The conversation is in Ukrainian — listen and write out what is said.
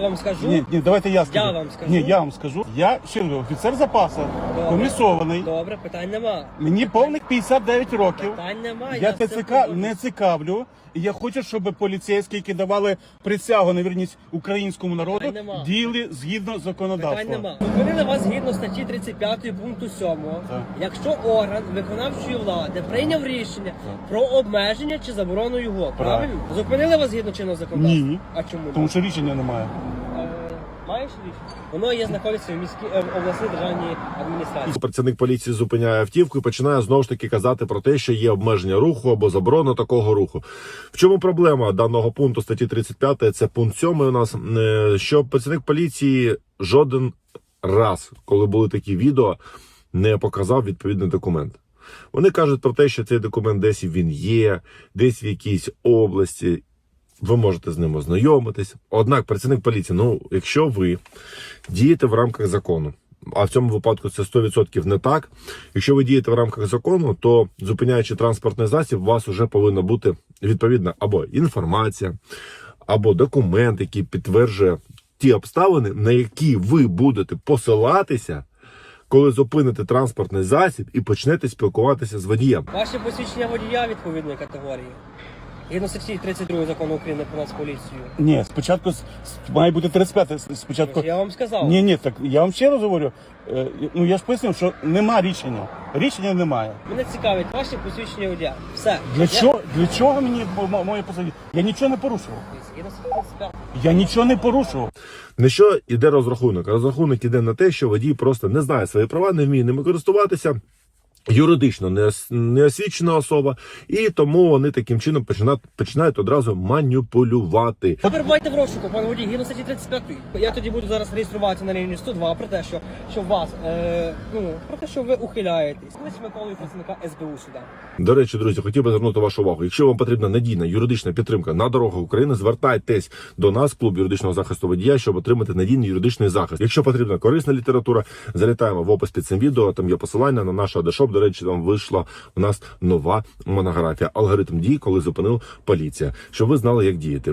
Я вам скажу. Ні, ні, давайте я скажу. Я вам скажу. Ні, я вам скажу. Я ще раз, офіцер запасу, Добре. комісований. Добре, питань нема. Мені повних 59 років. Питань нема. Я все ТЦК погоджуюсь. не цікавлю. І я хочу, щоб поліцейські, які давали присягу на вірність українському народу, Питань нема. діяли згідно Питань законодавства. нема. Зупинили вас згідно статті 35 пункту 7. Так. Якщо орган виконавчої влади прийняв рішення про обмеження чи заборону його, правильно? Зупинили вас згідно чинного законодавства? Ні. А чому? Тому що рішення немає. Маєш? Воно є знаходиться в міській е, в обласній державній адміністрації. Працівник поліції зупиняє автівку і починає знову ж таки казати про те, що є обмеження руху або заборона такого руху. В чому проблема даного пункту статті 35, це пункт 7 у нас, е, що працівник поліції жоден раз, коли були такі відео, не показав відповідний документ. Вони кажуть про те, що цей документ десь він є, десь в якійсь області. Ви можете з ним ознайомитись. Однак, працівник поліції, ну, якщо ви дієте в рамках закону, а в цьому випадку це 100% не так. Якщо ви дієте в рамках закону, то зупиняючи транспортний засіб, у вас вже повинна бути відповідна або інформація, або документ, який підтверджує ті обставини, на які ви будете посилатися, коли зупините транспортний засіб і почнете спілкуватися з водієм. Ваше посвідчення водія відповідної категорії. Згідно статті 32 закону України про нас поліцію. Ні, спочатку с- с- має бути 35. с- Спочатку. Я вам сказав. Ні, ні, так я вам ще раз говорю. е, Ну я ж пояснив, що нема рішення. Рішення немає. Мене цікавить ваше посвідчення водія. Все. Для Я- чого для чого мені мо- мо- моє посаді? Я нічого не порушував. Згідно статті 35. Я нічого не порушував. На що йде розрахунок? Розрахунок іде на те, що водій просто не знає свої права, не вміє ними користуватися. Юридично не, ос- не освічена особа, і тому вони таким чином починають, починають одразу маніпулювати. Ви перебуваєте в розшуку, пане водій, згідно статті 35. Я тоді буду зараз реєструватися на рівні 102 про те, що, що вас, е, ну, про те, що ви ухиляєтесь. Колись Миколою працівника СБУ сюди. До речі, друзі, хотів би звернути вашу увагу. Якщо вам потрібна надійна юридична підтримка на дорогах України, звертайтесь до нас, клуб юридичного захисту водія, щоб отримати надійний юридичний захист. Якщо потрібна корисна література, залітаємо в опис під цим відео. Там є посилання на наш адешоп. До речі, там вийшла у нас нова монографія. Алгоритм дій, коли зупинив поліція, щоб ви знали, як діяти.